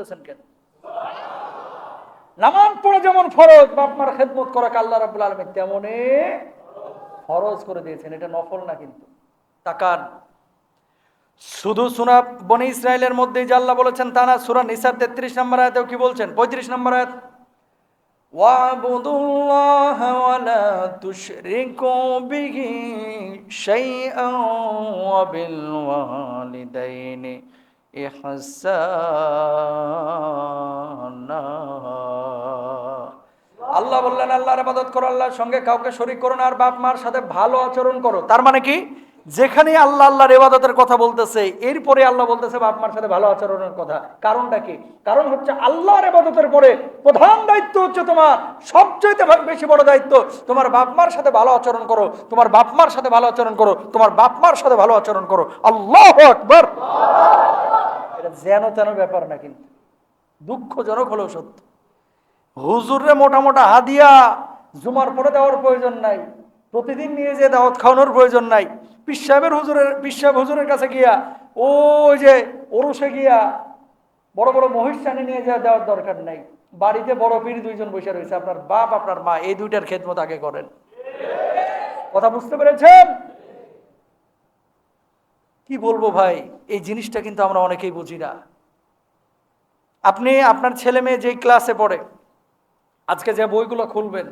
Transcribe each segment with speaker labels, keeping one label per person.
Speaker 1: বলতেছেন কেন? নামাজ পড়ে যেমন ফরজ বাপমার খেদমত করা আল্লাহ রাবুল আলমী তেমনে ফরজ করে দিয়েছেন। এটা নফল না কিন্তু। তাকান। শুধু সুনা বনে ইসরায়েলের মধ্যেই জাল্লা বলেছেন তা না, সুরা নিসার তেত্রিশ নম্বর আয়াতেও কি বলছেন? পঁয়ত্রিশ নম্বর আয়াত। ওয়াবুদুল্লাহ ওয়ালা তুশরিকু বিহি শাইআন ওয়া আল্লাহ বললেন, আল্লাহর আবাদত করো, আল্লাহর সঙ্গে কাউকে শরিক করো না, আর বাপ মার সাথে ভালো আচরণ করো। তার মানে কি? যেখানে আল্লাহ আল্লাহর ইবাদতের কথা বলতেছে, এরপরে আল্লাহ বলতেছে, বাপ মার সাথে ভালো আচরণের কথা। কারণটা কি? কারণ হচ্ছে আল্লাহর ইবাদতের পরে প্রধান দায়িত্ব হচ্ছে তোমার সবচেয়ে বেশি বড় দায়িত্ব, তোমার বাপ মার সাথে ভালো আচরণ করো, তোমার বাপ মার সাথে ভালো আচরণ করো, তোমার বাপ মার সাথে ভালো আচরণ করো। আল্লাহ আকবার! এটা যেন তেন ব্যাপার না কিন্তু। দুঃখজনক হলেও সত্য। হুজুরে মোটা মোটা হাদিয়া, জুমার পরে দেওয়ার প্রয়োজন নাই। প্রতিদিন নিয়ে যে দাওয়াত খাওয়ানোর প্রয়োজন নাই। সাহেবের হুজুরের পিস হুজুরের কাছে গিয়া, ওই যে ওরসে গিয়া বড় বড় মহিষ টানে নিয়ে যাওয়া দেওয়ার দরকার নাই। বাড়িতে বড় পীর দুইজন বসে রয়েছে, আপনার বাপ, আপনার মা, এই দুইটার খেদমত আগে করেন। কথা বুঝতে পেরেছেন? কি বলব ভাই, এই জিনিসটা কিন্তু আমরা অনেকেই বুঝি না। আপনি, আপনার ছেলে মেয়ে যেই ক্লাসে পড়ে, আজকে যে বইগুলো খুলবেন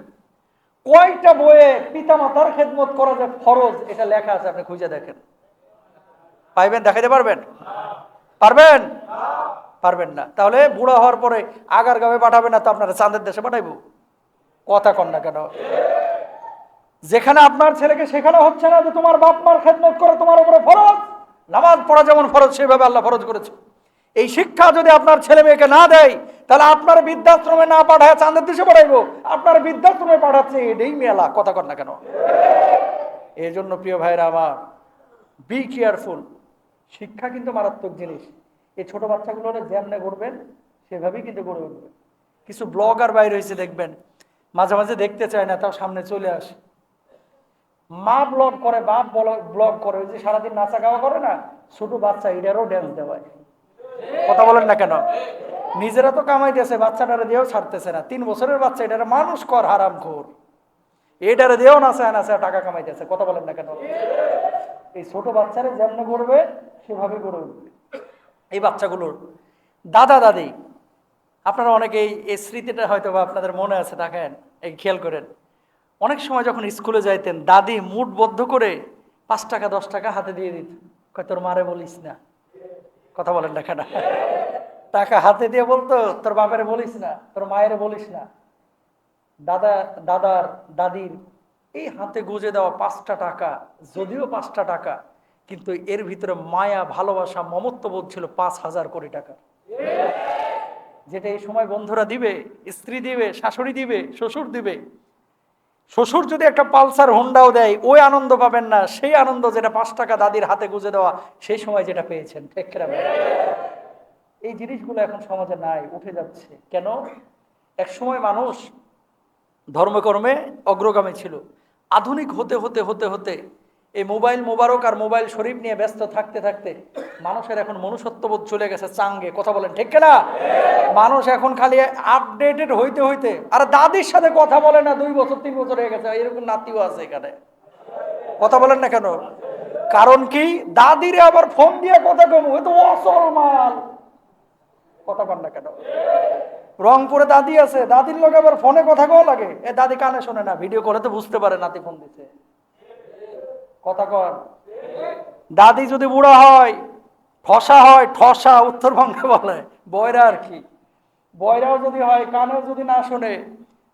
Speaker 1: কয়টা বইয়ে পিতামাতার খেদমত করা যে ফরজ, এটা লেখা আছে, আপনি খুঁজে দেখেন। পাইবেন দেখাতে পারবেন? পারবেন? পারবেন না। তাহলে বুড়া হওয়ার পরে আগার গাবে পাঠাবেন না তো আপনারা চাঁদের দেশে পাঠাইবো? কথা কন না কেন? যেখানে আপনার ছেলেকে শেখানো হচ্ছে না যে তোমার বাপ মার খেদমত করে তোমার উপরে ফরজ, নামাজ পড়া যেমন ফরজ, সেভাবে আল্লাহ ফরজ করেছে। এই শিক্ষা যদি আপনার ছেলে মেয়েকে না দেয়, তাহলে আপনার বৃদ্ধাশ্রমে না পাঠায় চাঁদের দেশে পাঠাইবো আপনার বৃদ্ধাশ্রমে পাঠাচ্ছে এটাই মেলা, কথা কর না কেন? এই জন্য প্রিয় ভাইরা আমার বি কেয়ারফুল শিক্ষা কিন্তু মারাত্মক জিনিস। এই ছোট বাচ্চাগুলো যেমনে করবেন সেভাবেই কিন্তু গড়ে উঠবে। কিছু ব্লগার বাইরে হয়েছে, দেখবেন। মাঝে মাঝে দেখতে চায় না, তাও সামনে চলে আসে। মা ব্লগ করে, বাপ ব্লগ করে, ওই যে সারাদিন নাচা গাওয়া করে না, ছোট বাচ্চা, এটারও ড্যান্স দেওয়ায়। কথা বলেন না কেন? নিজেরা তো কামাইতেছে, বাচ্চাটারে দিয়েও ছাড়তেছে না। তিন বছরের বাচ্চা, এটারে মানুষ কর, হারাম খোর। এটারে দিয়েও নাচা নাচা টাকা কামাইতেছে। কথা বলেন না কেন? এই ছোট বাচ্চারা যেমন করবে সেভাবে গড়ে উঠবে। এই বাচ্চাগুলোর দাদা, দাদি, আপনারা অনেকেই এই স্মৃতিটা হয়তো বা আপনাদের মনে আছে, দেখেন, এই খেয়াল করেন। অনেক সময় যখন স্কুলে যাইতেন, দাদি মুঠ বদ্ধ করে পাঁচ টাকা, দশ টাকা হাতে দিয়ে দিত। তোর মারে বলিস না। কথা বলেন না কেন? টাকা হাতে দিয়ে বলতো, তোর বাপের বলিস না, তোর মায়ের বলিস না। দাদা, দাদার, দাদির এই হাতে গুজে দেওয়া পাঁচটা টাকা, যদিও পাঁচটা টাকা, কিন্তু এর ভিতরে মায়া, ভালোবাসা, মমত্ববোধ ছিল পাঁচ হাজার কোটি টাকা। যেটা এই সময় বন্ধুরা দিবে, স্ত্রী দিবে, শাশুড়ি দিবে, শ্বশুর দিবে শ্বশুর যদি একটা পালসার হোন্ডাও দেয়, ওই আনন্দ পাবেন না। সেই আনন্দ যেটা পাঁচ টাকা দাদির হাতে গুজে দেওয়া, সেই সময় যেটা পেয়েছেন। ঠিক এই জিনিসগুলো এখন সমাজে নাই, উঠে যাচ্ছে। কেন? এক সময় মানুষ ধর্মকর্মে অগ্রগামী ছিল। আধুনিক হতে হতে হতে হতে এই মোবাইল মোবারক আর মোবাইল শরীফ নিয়ে ব্যস্ত থাকতে থাকতে মানুষের এখন মনুষ্যত্ববোধ চলে গেছে চাঙ্গে, কথা বলেন ঠিক না মানুষ এখন খালি আপডেটেড হইতে হইতে, আর দাদির সাথে কথা বলে না, দুই বছর, তিন বছর হয়ে গেছে, এরকম নাতিও আছে এখানে। কথা বলেন না কেন? কারণ কি? দাদিরে আবার ফোন দিয়ে কথা কম ওই তো অসল মাল। কথা বল না কেন? রংপুরে দাদি আছে, দাদির লোক আবার ফোনে কথা কও লাগে। এ দাদি কানে শোনে না ভিডিও করে তো বুঝতে পারে নাতি ফোন দিতে কথা কর দাদি যদি বুড়া হয় ঠসা হয়, ঠসা, উত্তরবঙ্গে বলে। বয়রা আর কি। বয়রাও যদি হয়, কানেও যদি না শোনে,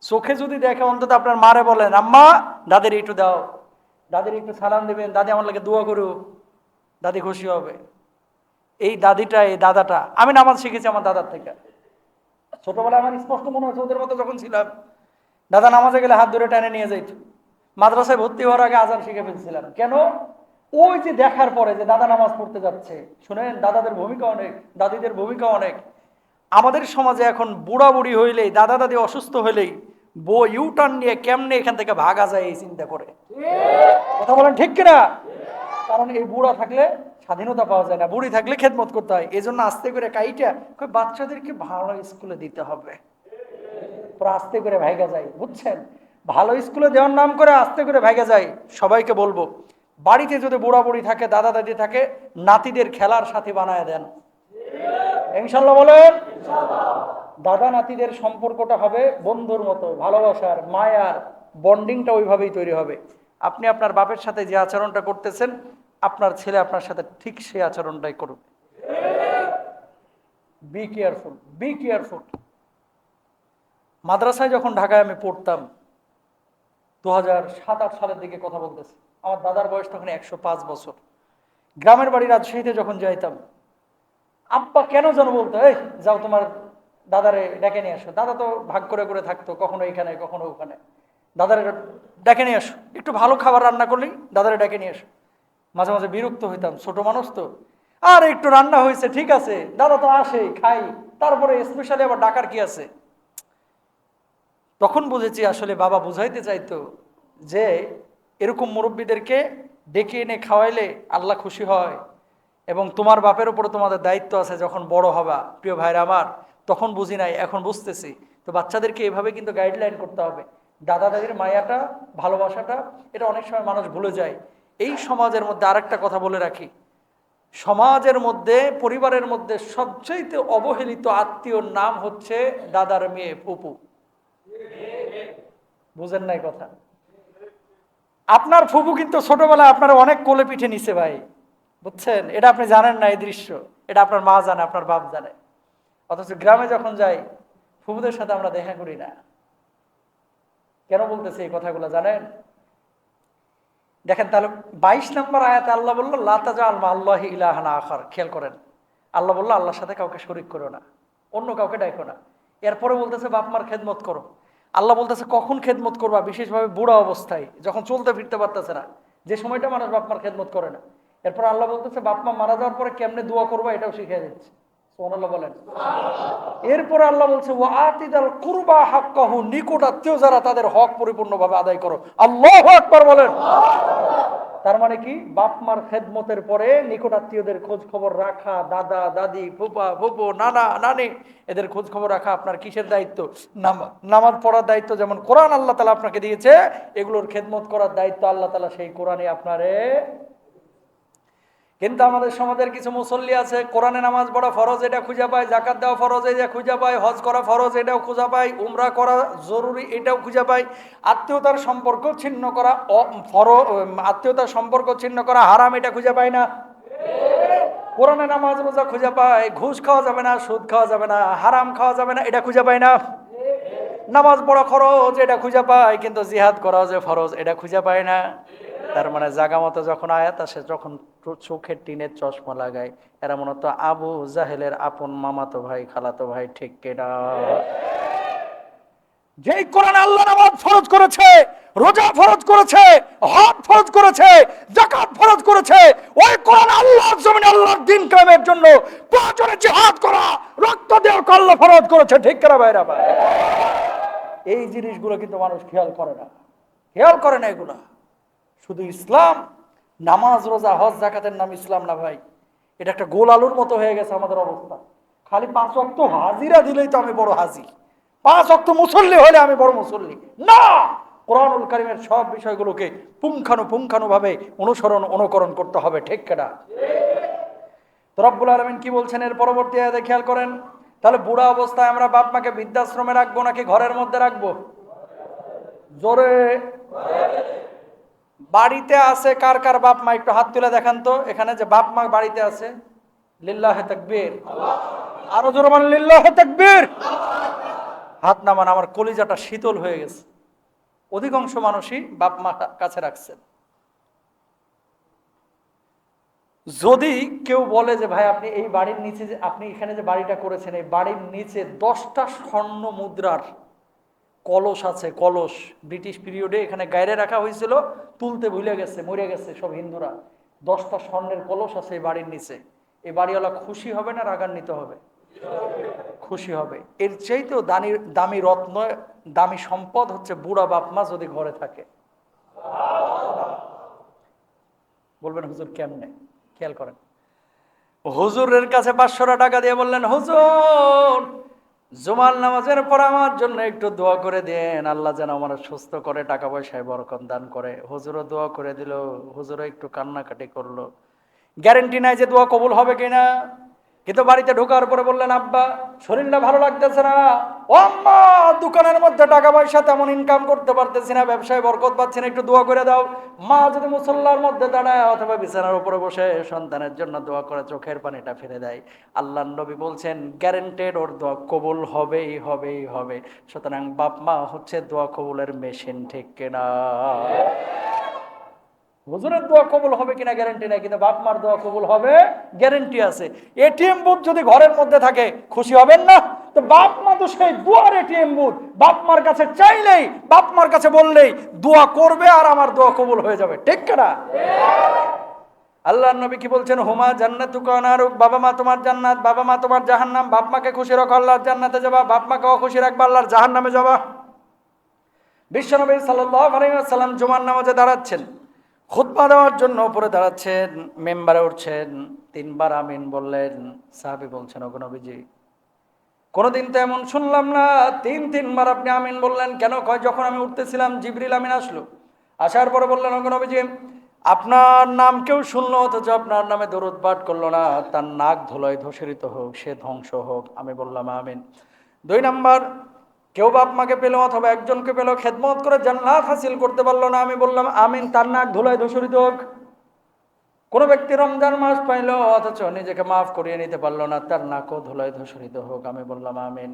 Speaker 1: চোখে যদি দেখে, অন্তত আপনার মারে বলেন, আম্মা, দাদির একটু দাও। দাদির একটু সালাম দেবেন, দাদি আমার লাগে দোয়া করুক। দাদি খুশি হবে। এই দাদিটা, এই দাদাটা, আমি নামাজ শিখেছি আমার দাদার থেকে। ছোটবেলায় আমার স্পষ্ট মনে হচ্ছে ওদের মতো যখন ছিলাম, দাদা নামাজে গেলে হাত ধরে টেনে নিয়ে যাইত। মাদ্রাসায় ভর্তি হওয়ার আগে আজান শিখে ফেলছিলাম। কেন? ওই যে দেখার পরে যে দাদা নামাজ পড়তে যাচ্ছে, শুনেন, দাদাদের ভূমিকা অনেক, দাদিদের ভূমিকা অনেক। আমাদের সমাজে এখন বুড়া বুড়ি হইলেই, দাদা দাদি অসুস্থ হইলেই বউ ইউটার্ন নিয়ে কেমনে এখান থেকে ভাগা যায় এই চিন্তা করে? কথা বলেন ঠিক কিনা? কারণ এই বুড়া থাকলে স্বাধীনতা পাওয়া যায় না, বুড়ি থাকলে খেদমত করতে হয়। এই জন্য আস্তে করে কাইটা, কই বাচ্চাদেরকে ভালো স্কুলে দিতে হবে। আস্তে করে ভাইগা যায়, বুঝছেন? ভালো স্কুলে দেওয়ার নাম করে আস্তে করে ভাইগা যায়, সবাইকে বলব। বাড়িতে যদি বুড়া বুড়ি থাকে দাদা দাদি থাকে, নাতিদের খেলার সাথে বানায় দেন। ইনশাল্লাহ বলেন, দাদা নাতিদের সম্পর্কটা হবে বন্ধুর মতো, ভালোবাসার, মায়ার, বন্ডিংটা ওইভাবেই তৈরি হবে। আপনি আপনার বাপের সাথে যে আচরণটা করতেছেন, আপনার ছেলে আপনার সাথে ঠিক সেই আচরণটাই করবে। বি কেয়ারফুল বি কেয়ারফুল মাদ্রাসায় যখন ঢাকায় আমি পড়তাম, দু হাজার সাত আট সালের দিকে কথা বলতেছি। আমার দাদার বয়স তখন একশো পাঁচ বছর। গ্রামের বাড়ি রাজশাহীতে যখন যাইতাম, আব্বা কেন যেন বলতো, এই, যাও তোমার দাদারে ডেকে নিয়ে আসো। দাদা তো ভাগ করে করে থাকতো, কখনো এখানে, কখনো ওখানে। দাদারে ডেকে নিয়ে আসো। একটু ভালো খাবার রান্না করলেই দাদারে ডেকে নিয়ে আসো। মাঝে মাঝে বিরক্ত হইতাম, ছোট মানুষ তো। আর একটু রান্না হয়েছে, ঠিক আছে। দাদা তো আসে, খাই। তারপরে স্পেশালি আবার ডাকার কি আছে? তখন বুঝেছি আসলে বাবা বুঝাইতে চাইতো যে এরকম মুরব্বীদেরকে ডেকে এনে খাওয়াইলে আল্লাহ খুশি হয়। এবং তোমার বাপের উপরে তোমাদের দায়িত্ব আছে যখন বড় হবা, প্রিয় ভাইরা আমার, তখন বুঝি নাই, এখন বুঝতেছি। তো বাচ্চাদেরকে এভাবে কিন্তু গাইডলাইন করতে হবে। দাদা দাদির মায়াটা, ভালোবাসাটা, এটা অনেক সময় মানুষ ভুলে যায়। এই সমাজের মধ্যে আরেকটা কথা বলে রাখি। সমাজের মধ্যে, পরিবারের মধ্যে সবচাইতে অবহেলিত আত্মীয়র নাম হচ্ছে দাদার মেয়ে ফুপু। বুঝেন নাই কথা? আপনার ফুপু কিন্তু ছোটবেলায় আপনার অনেক কোলে পিঠে নিছে ভাই, বুঝছেন? এটা আপনি জানেন না এই দৃশ্য। এটা আপনার মা জানে, আপনার বাপ জানে। অথচ গ্রামে যখন যাই ফুপুদের সাথে আমরা দেখা করি না। কেন বলতেছে এই কথাগুলো জানেন? দেখেন তাহলে বাইশ নম্বর আয়াতে আল্লাহ বলল লাতাজা আলমা আল্লাহ ইলাহানা আখার। খেয়াল করেন, আল্লাহ বলল, আল্লাহর সাথে কাউকে শরিক করো না, অন্য কাউকে ডাইকো না। এরপরে বলতেছে, বাপ মার খেদমত করো। আল্লাহ বলতেছে, কখন খেদমত করবা? বিশেষভাবে বুড়া অবস্থায়, যখন চলতে ফিরতে পারতেছে না। যে সময়টা মানুষ বাপমার খেদমত করে না। এরপর আল্লাহ বলতেছে, বাপমা মারা যাওয়ার পরে কেমনে দোয়া করবা এটাও শিখিয়ে দিচ্ছে। এরপর আল্লাহ বলছে ও কুরবা নিকট আত্মীয় যারা তাদের হক পরিপূর্ণ ভাবে আদায় করো। আল্লাহ একবার বলেন। তার মানে কি? বাপ মার খেদমতের পরে নিকটাত্মীয়দের খোঁজ খবর রাখা, দাদা, দাদি ফুপা ফুপু, নানা, নানি, এদের খোঁজ খবর রাখা আপনার কিসের দায়িত্ব? নামা- নামাজ পড়ার দায়িত্ব যেমন কোরআন আল্লাহ তালা আপনাকে দিয়েছে, এগুলোর খেদমত করার দায়িত্ব আল্লাহ তালা সেই কোরআনে আপনারে কিন্তু আমাদের সমাজের কিছু মুসল্লি আছে, কোরআনে নামাজ পড়া ফরজ, এটা খুঁজে পায় জাকাত দেওয়া ফরজ এটা খুঁজে পায়, হজ করা ফরজ, এটাও খুঁজে পায়, উমরা করা জরুরি, এটাও খুঁজে পায়। আত্মীয়তার সম্পর্ক ছিন্ন করা ফর আত্মীয়তার সম্পর্ক ছিন্ন করা হারাম, এটা খুঁজে পায় না। কোরআনে নামাজ রোজা খুঁজে পায়, ঘুষ খাওয়া যাবে না, সুদ খাওয়া যাবে না, হারাম খাওয়া যাবে না, এটা খুঁজে পায় না। নামাজ পড়া খরচ এটা খুঁজে পায়, কিন্তু জিহাদ করা যে ফরজ, এটা খুঁজে পায় না। তার মানে জাগা মতো যখন আয়াত আসে যখন চোখের টিনের চশমা লাগায়। এরা মনে মূলত আবু জাহেলের আপন মামাতো ভাই, খালাতো ভাই, ঠিক কেডা যেই কোরআন আল্লাহ নামাজ ফরজ করেছে, রোজা ফরজ করেছে, হজ ফরজ করেছে জাকাত ফরজ করেছে, ওই কোরআন আল্লাহর জমিনে আল্লাহর দিন কায়েমের জন্য প্রয়োজনে জিহাদ করা, রক্ত দেওয়া আল্লাহ ফরজ করেছে, ঠিক কেনা ভাইরা ভাই? এই জিনিসগুলো কিন্তু মানুষ খেয়াল করে না। খেয়াল করে না এগুলা। শুধু ইসলাম নামাজ, রোজা, হজ জাকাতের নাম ইসলাম না ভাই। এটা একটা গোল আলুর মতো হয়ে গেছে আমাদের অবস্থা। খালি পাঁচ অক্ত হাজিরা দিলেই তো আমি বড় হাজি পাঁচ অক্ত মুসল্লি হলে আমি বড় মুসল্লি। না! কোরআনুল কারিমের সব বিষয়গুলোকে পুঙ্খানু পুঙ্খানুভাবে অনুসরণ, অনুকরণ করতে হবে, ঠিক কেনা রব্বুল আলমিন কি বলছেন? এর পরবর্তী আয়াতে খেয়াল করেন। তাহলে বুড়া অবস্থায় আমরা বাপ মাকে বৃদ্ধাশ্রমে রাখব নাকি ঘরের মধ্যে রাখব? জোরে! বাড়িতে আছে, কার কার বাপ মা একটু হাত তুলে দেখান তো। এখানে যে বাপ মা বাড়িতে আছে, লিল্লাহ তাকবীর। আরও জোরে মান লিল্লাহ তাকবীর। হাত নামান, আমার কলিজাটা শীতল হয়ে গেছে। অধিকাংশ মানুষই বাপ মা কাছে রাখছেন। যদি কেউ বলে যে, ভাই, আপনি এই বাড়ির নিচে যে, আপনি এখানে যে বাড়িটা করেছেন, এই বাড়ির নিচে দশটা স্বর্ণ মুদ্রার কলস আছে, কলস। ব্রিটিশ পিরিয়ডে এখানে গায়রে রাখা হয়েছিল, তুলতে ভুলে গেছে, মরে গেছে সব হিন্দুরা। দশটা স্বর্ণের কলস আছে এই বাড়ির নিচে। এই বাড়িওয়ালা খুশি হবে না রাগান্বিত হবে? খুশি হবে। এর চাইতেও দানি, দামি রত্ন, দামি সম্পদ হচ্ছে বুড়া বাপ মা যদি ঘরে থাকে। বলবেন হুজুর কেমনে? খেয়াল করেন। হুজুরের কাছে পাঁচশোটা টাকা দিয়ে বললেন, হুজুর জুমার নামাজের পর আমার জন্য একটু দোয়া করে দেন। আল্লাহ যেন আমার সুস্থ করে টাকা পয়সায় বরকত দান করে। হুজুরও দোয়া করে দিল। হুজুরও একটু কান্নাকাটি করল। গ্যারেন্টি নাই যে দোয়া কবুল হবে কিনা। কিন্তু বাড়িতে ঢোকার পরে বললেন, আব্বা, শরীরটা ভালো লাগতেছে না। আম্মা, দোকানের মধ্যে টাকা পয়সা তেমন ইনকাম করতে পারতেছি না, ব্যবসায় বরকত পাচ্ছি না, একটু দোয়া করে দাও। মা, যদি মুসল্লার মধ্যে দাঁড়ায়, অথবা বিছানার উপরে বসে সন্তানের জন্য দোয়া করে, চোখের পানিটা ফিরে দেয়। আল্লাহ নবী বলছেন, গ্যারেন্টেড ওর দোয়া কবুল হবেই হবেই, হবে। সুতরাং বাপ মা হচ্ছে দোয়া কবুলের মেশিন, ঠিক কিনা? হুজুরের দোয়া কবুল হবে কিনা গ্যারেন্টি নাই, কিন্তু বাপ মার দোয়া কবুল হবে গ্যারেন্টি আছে। এটিএম বুথ যদি ঘরের মধ্যে থাকে, খুশি হবেন না? তো বাপ মা তো সেই দোয়ার এটিএম বুথ বাপ মার কাছে চাইলেই বাপ মার কাছে বললেই দোয়া করবে আর আমার দোয়া কবুল হয়ে যাবে। ঠিক কেনা আল্লাহ নবী কি বলছেন? হুমা জান্নাতু বাবা মা তোমার জান্নাত, বাবা মা তোমার জাহান্নাম বাপ মাকে খুশি রাখো, আল্লাহর জান্নাতে যাবা বাপ মাকে অখুশি রাখবা, আল্লাহর জাহান্নামে যাবা। বিশ্বনবী সাল্লাল্লাহু আলাইহি ওয়াসাল্লাম জুমার নামাজে দাঁড়াচ্ছেন। খুতবা দেওয়ার জন্য উপরে দাঁড়াচ্ছেন, মেম্বারে উঠছেন, তিনবার আমিন বললেন, সাহাবী বলছেন, ওগো নবীজি, কোনোদিন তো এমন শুনলাম না, তিন, তিনবার আপনি আমিন বললেন, কেন কয়, যখন আমি উঠতেছিলাম, জিবরিল আমিন আসলো। আসার পরে বললেন, ওগো নবীজি, আপনার নাম কেউ শুনলো, অথচ আপনার নামে দরুদ পাঠ করল না, তার নাক ধুলোয় ধূসরিত হোক, সে ধ্বংস হোক। আমি বললাম, আমিন। দুই নাম্বার কেউ বাপ মাকে পেল অথবা একজনকে পেল, খেদমত করে জান্নাত হাসিল করতে পারল না। আমি বললাম, আমিন, তার নাক ধুলায় ধূসরিত হোক। কোনো ব্যক্তি রমজান মাস পাইলো, অথচ নিজেকে মাফ করিয়ে নিতে পারল না, তার নাকও ধুলায় ধূসরিত হোক। আমি বললাম, আমিন।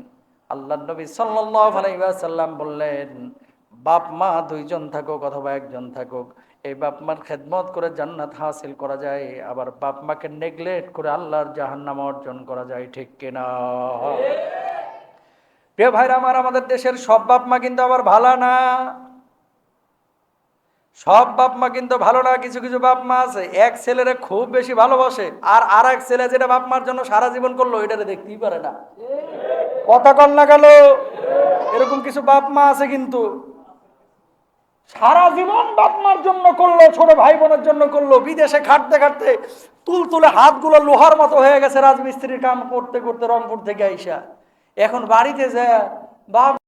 Speaker 1: আল্লাহ নবী ওয়াসাল্লাম বললেন, বাপ, মা দুইজন থাকুক অথবা একজন থাকুক, এই বাপ মার খেদমত করে জান্নাত হাসিল করা যায়, আবার বাপ মাকে নেগলেক্ট করে আল্লাহর জাহান্নাম অর্জন করা যায়, ঠিক কিনা? প্রিয় ভাইরা আমার, আমাদের দেশের সব বাপ মা কিন্তু আবার ভালো না। সব বাপ মা কিন্তু ভালো না, কিছু কিছু বাপ মা আছে, এক ছেলেরে খুব বেশি ভালোবাসে, আর আর এক ছেলে যেটা বাপ মার জন্য সারা জীবন করল এটারে দেখতেই পারে না। কথা কল না গেল এরকম কিছু বাপ মা আছে কিন্তু, সারা জীবন বাপ মার জন্য করল, ছোট ভাই বোনের জন্য করল, বিদেশে খাটতে খাটতে তুল তুলে হাতগুলো লোহার মতো হয়ে গেছে রাজমিস্ত্রির কাম করতে করতে রংপুর থেকে আইসা। এখন বাড়িতে যায় বাপ